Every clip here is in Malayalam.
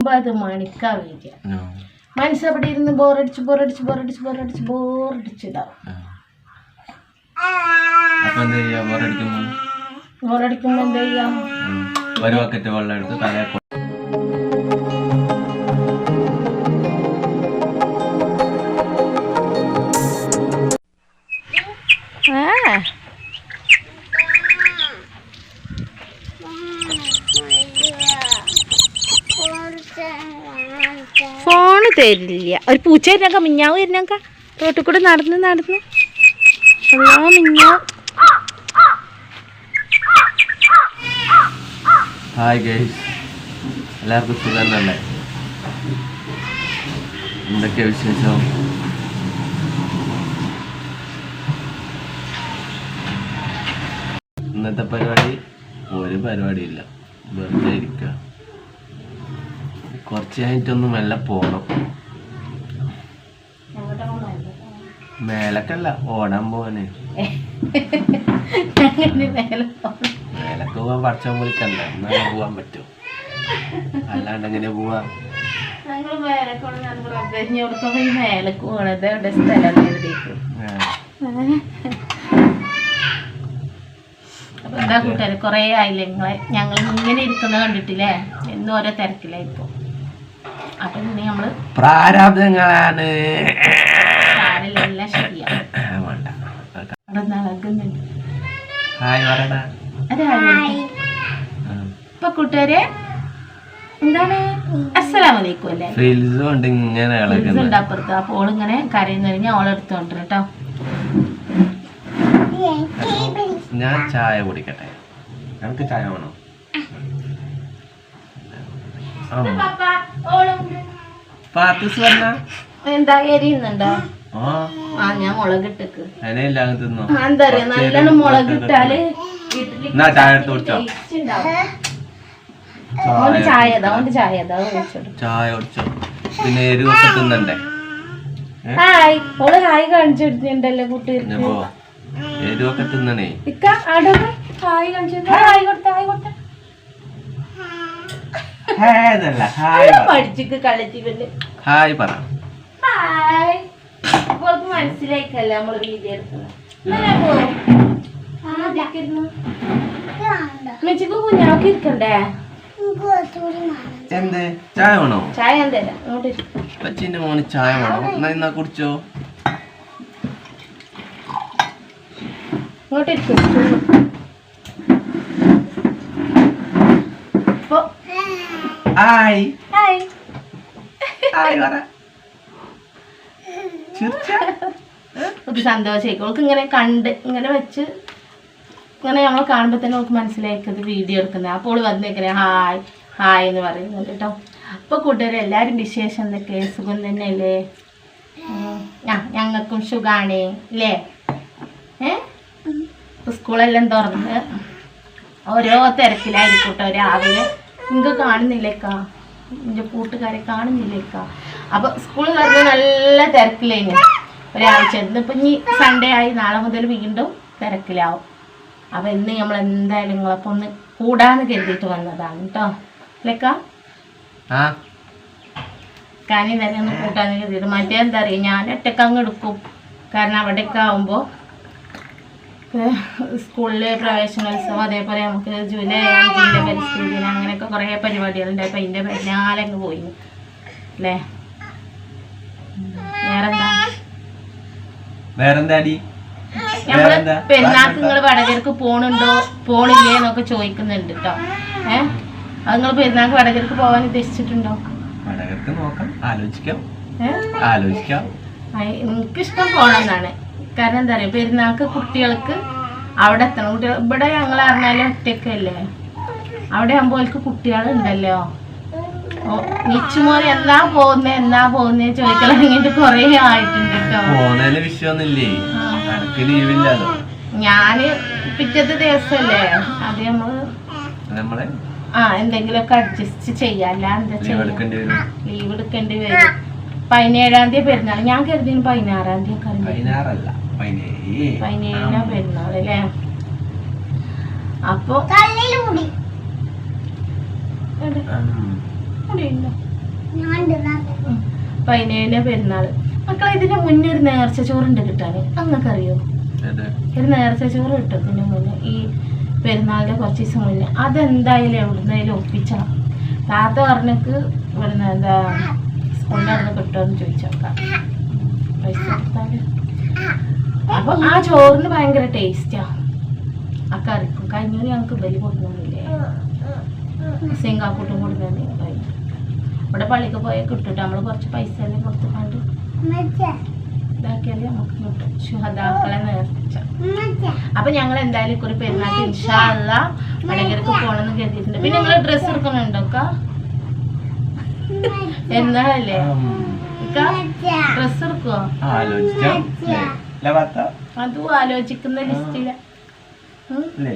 ഒമ്പത് മണിക്കാ വരിക. മനസ്സ് അവിടെ ഇരുന്ന് ബോറടിച്ച് ബോറടിച്ച് ബോറടിച്ച് ബോറടിച്ച് ബോറടിച്ചിടാവും ബോറടിക്കുമ്പോ? എന്ത് ചെയ്യാം. ഒരു ബക്കറ്റ് വെള്ളം എടുത്ത് തലയെ ഫോണ് തരില്ല. ഒരു പൂച്ച വരുന്നക്ക മിഞ്ഞാവ് വരുന്നക്ക. റോട്ടിൽ കൂടെ നടന്ന് നടന്ന്. അല്ലോ മിഞ്ഞാവ് ഹായ് ഗൈസ് എല്ലാവർക്കും സുഖം തന്നെ എന്തൊക്കെയാ വിശേഷം? ഇന്നത്തെ പരിപാടി ഒരു പരിപാടിയില്ല. വെറുതെ ഇരിക്കുക കുറച്ച് കഴിഞ്ഞിട്ടൊന്ന് മെല്ലെ പോണം. മേലക്കല്ല ഓടാൻ പോവാന്. മേലക്ക് പോവാൻ പഠിച്ചാൻ വിളിക്കണ്ട? എന്നാലും പോവാൻ പറ്റും. അല്ലാണ്ട് എങ്ങനെ പോവാ? ഞങ്ങൾ മേലേക്ക് സ്ഥലം. അപ്പൊ എന്താ കൂട്ടുകാരെ കൊറേ ആയില്ലേ? നിങ്ങളെ ഞങ്ങൾ ഇങ്ങനെ ഇരിക്കുന്നത് കണ്ടിട്ടില്ലേ? എന്നും ഓരോ തിരക്കിലായിപ്പോ അപ്പൊ ഇനി നമ്മൾ പ്രാരാബ്ദങ്ങളാണ്. എല്ലാം ശരിയാവും വേണ്ട. അവിടെ നടക്കുന്നുണ്ട്. ഹായ് പറയണ ഇപ്പൊ കൂട്ടുകാരെ എന്താണ്? അസ്സലാമലൈക്കും അല്ലേ? ഫീൽസ് ഉണ്ട് ഇങ്ങനെ ഉണ്ട് അപ്പുറത്ത്. അപ്പോൾ ഓളിങ്ങനെ കരയുന്ന കഴിഞ്ഞാൽ ഓളെടുത്തോണ്ട് കേട്ടോ. ഞാൻ ചായ കുടിക്കട്ടെ. എനിക്ക് ചായ വേണോ? ആ. എന്താ എരിയുന്നുണ്ടോ ആ. ആ ഞാൻ മുളക് ഇട്ടക്ക്. എന്താ പറയാ നല്ലോണം മുളക് ഇട്ടാൽ ചായ ചായ ചായ പിന്നെ എരിവൊക്കെ തിന്നണ്ടേ? ഹായ് ഓൾ ഹായ് ഇക്ക അവിടെ ഹായ് കാണിച്ചു ഹായ് കൊടുത്ത ഹായ് കൊടുത്ത ഹായ് ഹായ് പറ. പഠിച്ചിക്ക് കളിച്ചിട്ടുണ്ട് ഹായ് പറ. ഹായ്. അപ്പോൾ മനസ്സിലായിക്കല്ല നമ്മൾ വീഡിയോ എടുക്കുന്നത്. കുഞ്ഞാക്ക് ഇരിക്കണ്ടേ? എന്ത്? ചായ വേണോ? ചായ ഞാൻ തരാം. പച്ചിന്റെ മോന് ചായ വേണോ? എന്നാ ഇന്നാ കുടിച്ചോ? ഇങ്ങോട്ട് ഇരിക്കും അപ്പൊ ഹായ് ഹായ് ഹായ് പറ ഒരു സന്തോഷമായിരിക്കും അവൾക്ക് ഇങ്ങനെ കണ്ട് ഇങ്ങനെ വെച്ച് ഇങ്ങനെ നമ്മൾ കാണുമ്പോൾ തന്നെ അവൾക്ക് മനസ്സിലാക്കുന്നത് വീഡിയോ എടുക്കുന്നത്. അപ്പോൾ വന്നേക്കണേ ഹായ് ഹായ് എന്ന് പറയുന്നുണ്ട് കേട്ടോ. അപ്പോൾ കൂട്ടുകാരെ എല്ലാവരും വിശേഷം എന്തൊക്കെ? സുഖം തന്നെയല്ലേ? ഞങ്ങൾക്കും സുഖാണ് അല്ലേ ഏ? സ്കൂളെല്ലാം തുറന്ന്. ഓരോ തിരക്കിലായിരിക്കും കേട്ടോ രാവിലെ. നിങ്ങൾക്ക് കാണുന്നില്ലേക്കാ? എന്റെ കൂട്ടുകാരെ കാണുന്നില്ലേക്കാ? അപ്പൊ സ്കൂൾ തുറന്ന് നല്ല തിരക്കിലേ ഒരാഴ്ച. ഇന്നിപ്പം ഇനി സൺഡേ ആയി നാളെ മുതൽ വീണ്ടും തിരക്കിലാവും. അപ്പൊ ഇന്ന് നമ്മൾ എന്തായാലും നിങ്ങളപ്പം ഒന്ന് കൂടാന്ന് കരുതിയിട്ട് വന്നതാണ് കേട്ടോ അല്ലേക്കാ? കാനി തന്നെ ഒന്ന് കൂട്ടാന്ന് കരുതിയിട്ട്. മറ്റേ എന്താ അറിയാം? ഞാൻ ഒറ്റയ്ക്ക് അങ്ങ് എടുക്കും. കാരണം അവിടെയൊക്കെ ആവുമ്പോൾ സ്കൂളിലെ പ്രവേശനോത്സവം അതേപോലെ നമുക്ക് ജൂലൈ അഞ്ചിന്റെ പരിസ്ഥിതി ദിനം അങ്ങനെയൊക്കെ കുറേ പരിപാടികളുണ്ട്. അപ്പം അതിന്റെ പിന്നാലെ അങ്ങ് പോയി. അല്ലേ. വേറെന്താ? വേറെന്താടി? നമ്മൾ വേറെന്താ? പെരുന്നാൾക്ക് നിങ്ങൾ വടകരക്ക് പോണുണ്ടോ? പോണില്ലേ എന്നൊക്കെ ചോദിക്കുന്നുണ്ട് കേട്ടോ ഏഹ് അത് നിങ്ങൾ പെരുന്നാൾക്ക് വടകരക്ക് പോകാൻ ഉദ്ദേശിച്ചിട്ടുണ്ടോ? വടകർക്ക് നോക്കാം. ആലോചിക്കാം. ആലോചിക്കാം. എനിക്കിഷ്ടം പോണമെന്നാണ് കാരണം എന്താ പറയുക പെരുന്നാൾക്ക് കുട്ടികൾക്ക് അവിടെ എത്തണം. കുട്ടികൾ ഇവിടെ ഞങ്ങൾ അറിഞ്ഞാലും ഒറ്റയ്ക്കല്ലേ അവിടെ ആകുമ്പോൾ അവർക്ക് കുട്ടികളുണ്ടല്ലോ. ഓ നിച്ചുമോനെ എന്നാ പോകുന്നേ എന്നാ പോകുന്നേ ചോദിക്കാൻ കൊറേ ആയിട്ടുണ്ട് കേട്ടോ. ഞാൻ പിറ്റത്തെ ദിവസല്ലേ? അത് നമ്മൾ ആ എന്തെങ്കിലുമൊക്കെ അഡ്ജസ്റ്റ് ചെയ്യാല്ല എന്താ ചെയ്യാ? ലീവ് എടുക്കേണ്ടി വരും. പതിനേഴാം തീയതി പെരുന്നാൾ ഞാൻ കരുതി പതിനാറാം തീയതി പതിനാറല്ല. പതിനേഴ്. പതിനേഴിനാ പെരുന്നാൾ അല്ലേ? അപ്പൊ പതിനേഴിന് പെരുന്നാൾ മക്കളെ ഇതിന്റെ മുന്നേ ഒരു നേർച്ച ചോറുണ്ട് കിട്ടാന്. അങ്ങക്കറിയോ? ഒരു നേർച്ച ചോറ് കിട്ടും ഇതിന്റെ മുന്നേ. ഈ പെരുന്നാളിന്റെ കുറച്ച് ദിവസം മുന്നേ. അതെന്തായാലും എവിടുന്നായാലും ഒപ്പിച്ചണം. താത്ത പറഞ്ഞക്ക് ഇവിടുന്ന് എന്താ അവിടെ കിട്ടുമെന്ന് ചോദിച്ചോക്കാം. പൈസ കൊടുത്താൽ. അപ്പൊ ആ ചോറിന് ഭയങ്കര ടേസ്റ്റാ. ആ കറിക്കും. കഴിഞ്ഞൂര് ഞങ്ങൾക്ക് ബലി കൊടുക്കുന്നില്ലേ സിംഗാക്കൂട്ടും കൊടുക്കാൻ ഇവിടെ പള്ളിക്ക് പോയാൽ കിട്ടും നമ്മൾ കുറച്ച് പൈസ എല്ലാം കൊടുത്തുകൊണ്ട് ഇതാക്കിയാലേ നമുക്ക് കിട്ടും. ശുഹദാക്കളെ നേർച്ച അപ്പൊ ഞങ്ങൾ എന്തായാലും ഇക്കുറി പെരുന്നാൾക്ക് ഇൻഷാല്ല വടകരക്ക് പോണെന്ന് കരുതിയിട്ടുണ്ട്. പിന്നെ നിങ്ങൾ ഡ്രസ്സ് എടുക്കുന്നുണ്ടോ അക്ക എന്നാലല്ലേ ഡ്രസ്സ് എടുക്കുവോ? ആലോചിച്ചോ? ല്ലേ? ല്ലേ വാത്ത? അതും ആലോചിക്കുന്ന ലിസ്റ്റില. ല്ലേ?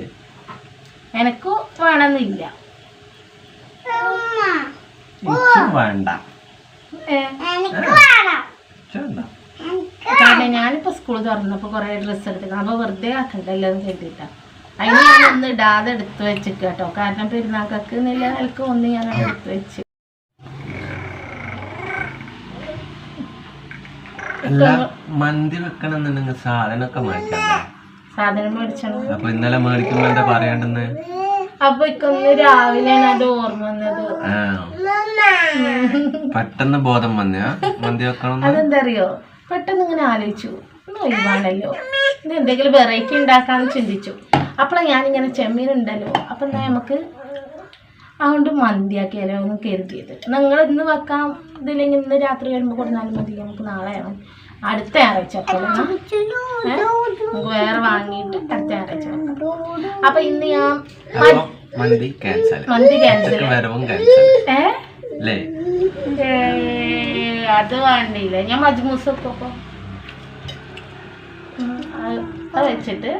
എനക്ക് വേണമെന്നില്ല. വേണ്ട. കാരണം ഞാനിപ്പോ സ്കൂൾ തുറന്നപ്പോ കൊറേ ഡ്രസ്സ് എടുത്തിക്കണം അപ്പൊ വെറുതെ ആക്കണ്ടല്ലോ എന്ന് കരുതിട്ടാ. അതിന് ഞാൻ ഒന്ന് ഇടാതെ എടുത്തു വെച്ചിട്ട് കേട്ടോ കാരണം പെരുന്നാൾക്ക് നില നിലയ്ക്ക് ഒന്ന് ഞാൻ എടുത്തു വെച്ച്. മന്തി വെക്കണമെന്നുണ്ടെങ്കിൽ സാധനമൊക്കെ മേടിക്കണ്ടേ സാധനം മേടിച്ചണം. അപ്പൊ ഇന്നലെ മേടിക്കുമ്പോ എന്താ പറയണ്ടെന്ന്? അപ്പൊ ഇക്കൊന്ന് രാവിലെയാണ് അത് ഓർമ്മ വന്നത്. പെട്ടെന്ന് ബോധം വന്ന. മന്തി വെക്കണം അതെന്തറിയോ? പെട്ടെന്ന് ഇങ്ങനെ ആലോചിച്ചു. ഒഴിവാണല്ലോ. എന്തെങ്കിലും വെറൈറ്റി ഉണ്ടാക്കാന്ന് ചിന്തിച്ചു. അപ്പോഴാണ് ഞാനിങ്ങനെ ചെമ്മീൻ ഉണ്ടല്ലോ. അപ്പൊ എന്നാ നമുക്ക് അതുകൊണ്ട് മന്തിയാക്കിയാലോ എന്ന് കരുതിയത്. നിങ്ങൾ ഇന്ന് വെക്കാം. ഇതില്ലെങ്കിൽ ഇന്ന് രാത്രി വരുമ്പോൾ കൊടുത്താലും മതി. നമുക്ക് നാളെ ആവും അടുത്ത ഞായറാഴ്ച നമുക്ക് വേറെ വാങ്ങിയിട്ട് അടുത്ത ഞായറാഴ്ച വെക്കാം. അപ്പൊ ഇന്ന് ഞാൻ മന്തി ക്യാൻസൽ മന്തി ക്യാൻസൽ അത് വേണ്ടിയില്ല. ഞാൻ മജ്മൂസ് വെക്കപ്പോ അത് വെച്ചിട്ട്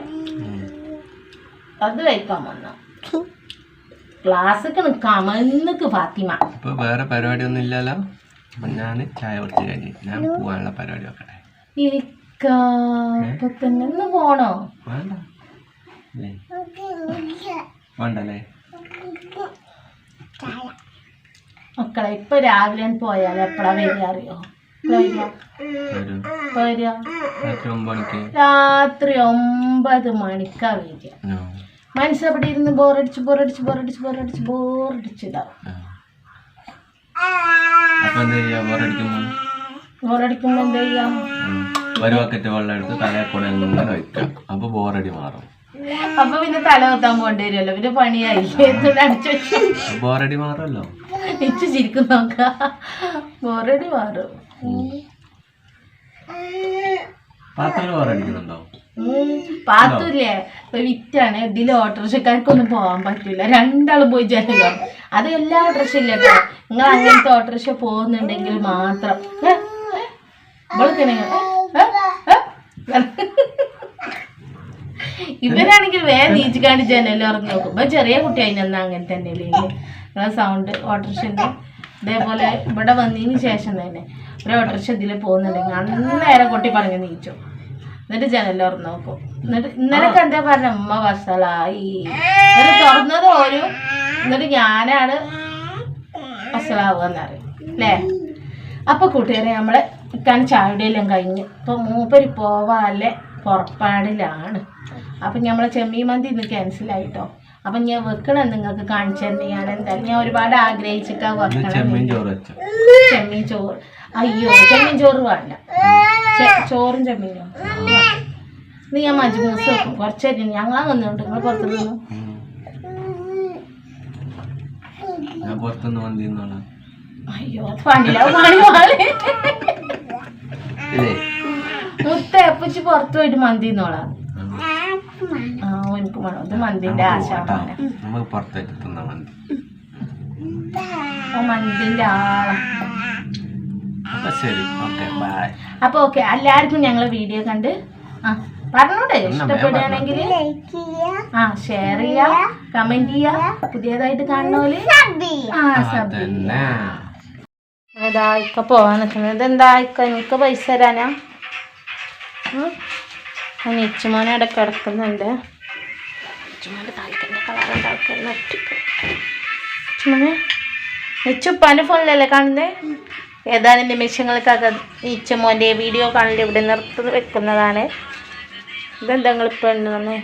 അത് വെക്കാൻ വന്നു. ക്ലാസ്സൊക്കെ നിൽക്കാം എന്നൊക്കെ ഫാത്തിമ. ഇപ്പൊ വേറെ പരിപാടി ഒന്നും ഇല്ലല്ലോ? അപ്പൊ ഞാൻ ചായ കുറച്ച് കഴിഞ്ഞ് ഞാൻ പോവാനുള്ള പരിപാടി നോക്കട്ടെ. ഇപ്പൊ തന്നെ ഒന്ന് പോണോ? വേണ്ട. വേണ്ടല്ലേ? മക്കളെ ഇപ്പൊ രാവിലെ പോയാൽ എപ്പോഴാ വരിക അറിയോ? രാത്രി ഒമ്പത് മണിക്ക്? വരിക. മനസ്സ് അവിടെ ഇരുന്ന് ബോറടിച്ച് ബോറടിച്ച് ബോറടിച്ച് ബോറടിച്ച് ബോറടിച്ചിടാം ആ. അപ്പൊ എന്താ ചെയ്യാ? ബോറടിക്കുമ്പോ? എന്ത് ചെയ്യാം? ഒരു ബക്കറ്റ് വെള്ളം എടുത്ത് തലയിൽ കൂടെ അങ്ങനെ വയ്ക്കാം അപ്പൊ ബോറടി മാറും. അപ്പൊ പിന്നെ തല കൊത്താൻ പോണ്ടി വരുമല്ലോ പിന്നെ പണിയായി ബോറടി മാറുമല്ലോ? ഇച്ചു ചിരിക്കും നോക്ക. ബോറടി മാറും. പാത്രം ബോറടിക്കുന്നുണ്ടോ. പാത്തൂല്ലേ? ഇപ്പൊ വിറ്റാണ്. ഇതിൽ ഓട്ടോറിക്ഷക്കാർക്കൊന്നും പോകാൻ പറ്റൂല. രണ്ടാളും പോയി ജനലോ അത് എല്ലാ ഓട്ടോറിക്ഷ ഇല്ല കേട്ടോ നിങ്ങൾ അങ്ങനത്തെ ഓട്ടോറിക്ഷ പോകുന്നുണ്ടെങ്കിൽ മാത്രം. ഇവരാണെങ്കിൽ വേറെ നീച്ചിക്കാണ്ട് ജനൽ ഉറങ്ങി നോക്കും. ഇപ്പൊ ചെറിയ കുട്ടി അതിനൊന്നും അങ്ങനെ തന്നെ ഇല്ലെങ്കിൽ സൗണ്ട് ഓട്ടോറിക്ഷന്റെ ഇതേപോലെ ഇവിടെ വന്നതിന് ശേഷം തന്നെ. ഒരു ഓട്ടോറിക്ഷ ഇതിൽ പോകുന്നുണ്ടെങ്കിൽ അന്നേരം കുട്ടി പറഞ്ഞ് നീച്ചു. എന്നിട്ട് ജനൽ തുറന്നു നോക്കും. എന്നിട്ട് ഇന്നലെ കണ്ട പറഞ്ഞ അമ്മ വസളായി എന്നിട്ട് തുറന്നത് ഒരു എന്നിട്ട് ഞാനാണ് വഷളാവുകയെന്നറിയും. അല്ലേ? അപ്പൊ കൂട്ടുകാരെ നമ്മളെ ഇക്കാൻ ചാവിടെയെല്ലാം കഴിഞ്ഞ്. ഇപ്പൊ മൂപ്പര് പോവാല്ലേ? പുറപ്പാടിലാണ്. അപ്പൊ നമ്മളെ ചെമ്മീൻ മന്തി ഇന്ന് ക്യാൻസലായിട്ടോ അപ്പൊ ഞാൻ വെക്കണം നിങ്ങൾക്ക് കാണിച്ചു തന്നെ ഞാൻ എന്തായാലും ഞാൻ ഒരുപാട് ആഗ്രഹിച്ചിട്ടാ വെക്കണം ചെമ്മീൻ ചോറ് അയ്യോ ചെമ്മീൻ ചോറ് വേണ്ട. ചോറും ചെമ്മീനും നീ ഞാൻ മജ്മൂസ് വെക്കും. കുറച്ചേരി ഞങ്ങളാ വന്നിട്ടുണ്ട് നിങ്ങൾ പുറത്ത് നിന്നു ഞാൻ പുറത്തുനിന്ന് മന്തി അയ്യോ അത് പണില്ല പണി പോലെ. ഇല്ലേ മുത്ത എപ്പിച്ച് പുറത്തു പോയിട്ട് മന്തി ആ എനിക്ക് വേണം. ഇത് മന്തിന്റെ ആശാണ് മന്തിന്റെ അപ്പൊ ശരി ഓക്കെ ബൈ അപ്പൊ ഓക്കെ എല്ലാവർക്കും ഞങ്ങളെ വീഡിയോ കണ്ട് ആ പറഞ്ഞോട്ടെ ഇഷ്ടപ്പെടുകയാണെങ്കിൽ ആ ഷെയർ ചെയ്യാ കമന്റ് ചെയ്യാ പുതിയതായിട്ട് കാണുന്നോൽ ആ സബ് ഇതാ ഇക്ക പോവാൻ നിൽക്കുന്നത് ഇതെന്താ ഇക്ക എനിക്ക് പൈസ തരാനാ? നിച്ചുമോനെ അവിടെ കിടക്കുന്നുണ്ട്. നിച്ചുമോന്റെ താല്പര്യം കളറുണ്ടാക്കുന്ന നിച്ചുമോനെ നിച്ചുപ്പാന്റെ ഫോണിലല്ലേ കാണുന്നത് ഏതാനും നിമിഷങ്ങൾക്കകം നിച്ചുമോന്റെ വീഡിയോ കാണൽ ഇവിടെ നിർത്തി വെക്കുന്നതാണ്. ഇതെന്താ നിങ്ങൾ ഇപ്പോൾ ഉണ്ടെന്ന്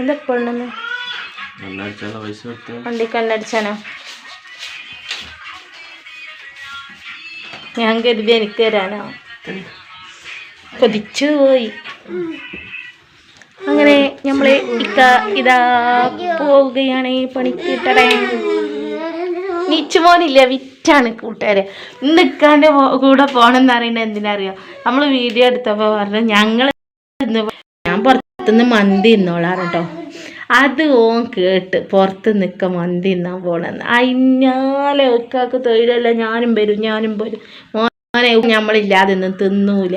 എന്താ ഇപ്പോൾ ഉണ്ടെന്ന് വണ്ടി കണ്ണടിച്ചാനോ ഞാൻ കരുതി എനിക്ക് തരാനോ? കൊതിച്ചു പോയി. അങ്ങനെ നമ്മൾ ഇക്ക ഇതാ പോവുകയാണ് പണിക്കിട്ടടേ നീച്ചുമോനില്ല വിറ്റാണ് കൂട്ടുകാരെ. ഇന്ന് കൂടെ പോകണമെന്ന് അറിയണത് എന്തിനറിയോ? നമ്മൾ വീഡിയോ എടുത്തപ്പോൾ പറഞ്ഞു ഞങ്ങൾ ഇന്ന് ഞാൻ പുറത്തുനിന്ന് മന്തി ഇന്നോളാറട്ടോ കേട്ടോ അത് ഓൻ കേട്ട് പുറത്ത് നിൽക്ക മന്തി തിന്നാൻ പോണെന്ന്. അയിഞ്ഞാലെ ഒക്കാക്ക് തൊഴിലല്ല ഞാനും വരും ഞാനും വരും മോനെ നമ്മളില്ലാതെ ഒന്നും തിന്നൂല.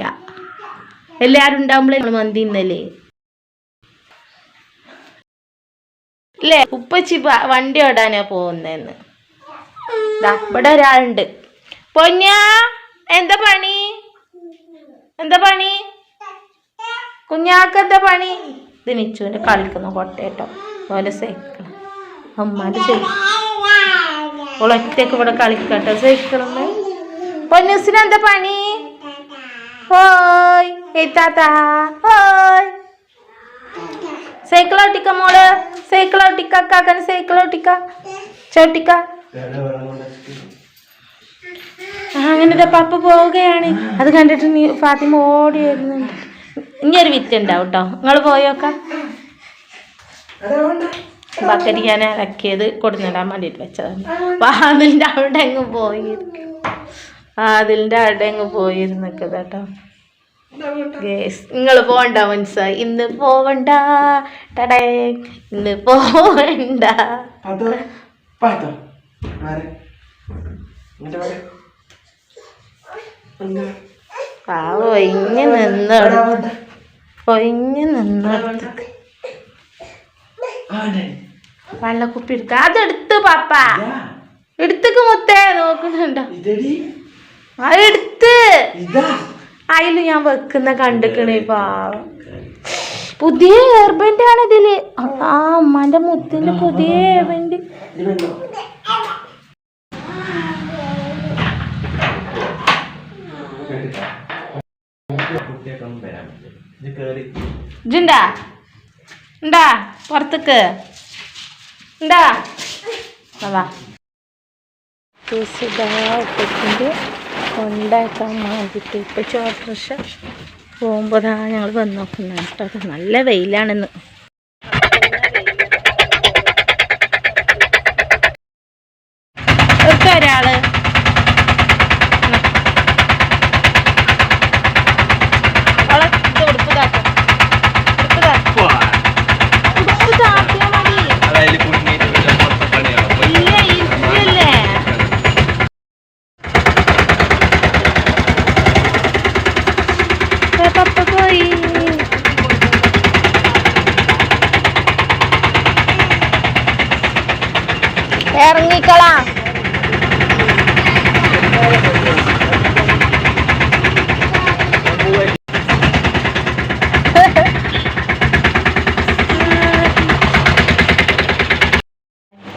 എല്ലാവരും ഉണ്ടാകുമ്പോഴേ നമ്മൾ മന്തി ഇന്നല്ലേ ഇല്ലേ? ഉപ്പച്ചി വണ്ടി ഓടാനാ പോകുന്നതെന്ന് ഇവിടെ ഒരാളുണ്ട്. പൊന്നാ എന്താ പണി? എന്താ പണി? കുഞ്ഞാക്ക് എന്താ പണി? ഇത് നിച്ചുവിന്റെ കളിക്കുന്നു കൊട്ടേട്ടോ ഓന്റെ സൈക്കിൾ അമ്മാന്റെ സൈക്കിൾ ഒളൊറ്റക്ക് ഇവിടെ കളിക്കട്ടോ. സഹിക്കണം പൊന്നൂസിന് എന്താ പണി? ഹോയ് ഹോയ്. സൈക്കിൾ ഓട്ടിക്ക മോൾ. സൈക്കിൾ ഓട്ടിക്ക കാക്കന് സൈക്കിൾ ഓട്ടിക്ക. ചോട്ടിക്ക അങ്ങനെ പപ്പ പോവുകയാണ്. അത് കണ്ടിട്ട് നീ ഫാത്തിമ ഓടി വരുന്നുണ്ട് ഇനി ഒരു വിത്ത് ഉണ്ടാവും കേട്ടോ നിങ്ങൾ പോയോക്കാം ബക്കറ്റ് ഞാൻ ഇറക്കിയത് കൊടുന്നിടാൻ വേണ്ടിയിട്ട് വെച്ചതാണ്. വാതിലിന്റെ അവിടെ അങ്ങ് പോയിരുന്നു വാതിലിന്റെ അവിടെ അങ്ങ് പോയിരുന്നൊക്കെ കേട്ടോ. ഗേസ് നിങ്ങൾ പോണ്ട മനസ്സ. ഇന്ന് പോവണ്ട. ടടേ. ഇന്ന് പോവണ്ട. ആരെ? വരെ എന്താ? ആ ഒഴിഞ്ഞ് നിന്നോടത്ത് വെള്ളക്കുപ്പി എടുക്ക. അതെടുത്ത് പാപ്പ. എടുത്തക്ക് മുത്തേ നോക്കുന്നുണ്ടോ? അതെടുത്ത് അതിൽ ഞാൻ വെക്കുന്ന കണ്ടിക്കണേ പാവം. പുതിയ ഹെയർബൻഡ് ആണ് ഇതിൽ. ആ അമ്മാന്റെ മുത്തിന്റെ പുതിയ വേണോ കുട്ടിയൊക്കെ വരാൻ ഇത് കേറി പുറത്തേക്ക് ഉണ്ടാ വാ കൊണ്ടാക്കാൻ വേണ്ടിയിട്ട് ഇപ്പം ചോട്ടർഷ പോകുമ്പോൾ ഞങ്ങൾ വന്നു നോക്കുന്ന കേട്ടോ നല്ല വെയിലാണെന്ന്.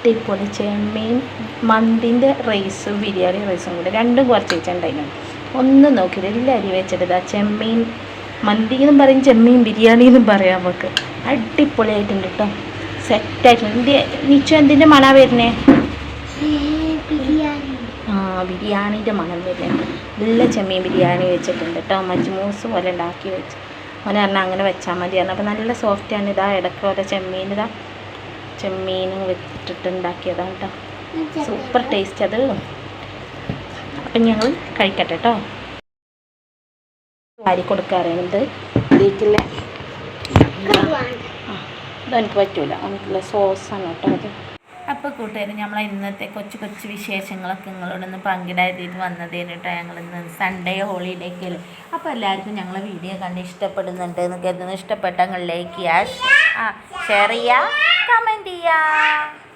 അടിപൊളി ചെമ്മീൻ മന്തിന്റെ റൈസും ബിരിയാണി റൈസും കൂടെ. രണ്ടും കുറച്ച് വെച്ചിട്ടുണ്ടായിരുന്നു. ഒന്നും നോക്കില്ല എല്ലാം അരി വെച്ചിട്ട് ചെമ്മീൻ മന്തി എന്നും പറയും ചെമ്മീൻ ബിരിയാണി എന്നും പറയാം നമുക്ക്. അടിപൊളിയായിട്ടുണ്ട് കേട്ടോ സെറ്റായിട്ടുണ്ട് എന്ത് നിച്ചു എന്തിന്റെ മണ വരുന്നേ? ആ ബിരിയാണീന്റെ മണം വരുന്നുണ്ട് നല്ല ചെമ്മീൻ ബിരിയാണി വെച്ചിട്ടുണ്ട് കേട്ടോ മജ്മൂസ് പോലെ ഉണ്ടാക്കി വെച്ച്. അവനെ പറഞ്ഞാൽ അങ്ങനെ വെച്ചാൽ മതി പറഞ്ഞു അപ്പോൾ നല്ല സോഫ്റ്റാണ് ഇതാ ഇടയ്ക്ക് ഓരോ ചെമ്മീൻ ഇതാ ചെമ്മീൻ വെച്ചിട്ട് ഉണ്ടാക്കിയതാണ് കേട്ടോ സൂപ്പർ ടേസ്റ്റ് അത്. അപ്പം ഞങ്ങൾ കഴിക്കട്ടെ കേട്ടോ വാരി കൊടുക്കാറുണ്ട്. ഇതിലേക്കില്ല അതെനിക്ക് പറ്റൂല. എനിക്കുള്ള സോസാണ് കേട്ടോ അത്. അപ്പോൾ കൂട്ടുകാർ നമ്മളെ ഇന്നത്തെ കൊച്ചു കൊച്ചു വിശേഷങ്ങളൊക്കെ നിങ്ങളോടൊന്ന് പങ്കിടാതിട്ട് വന്നതേന് കേട്ടോ ഞങ്ങൾ ഇന്ന് സൺഡേ ഹോളിഡേ ഒക്കെ അപ്പോൾ എല്ലാവർക്കും ഞങ്ങളെ വീഡിയോ കണ്ട് ഇഷ്ടപ്പെടുന്നുണ്ട് എന്ന് കരുതുന്നു. ഇഷ്ടപ്പെട്ട ലൈക്ക് ആ ഷെയർ ചെയ്യുക കമന്റ് ചെയ്യുക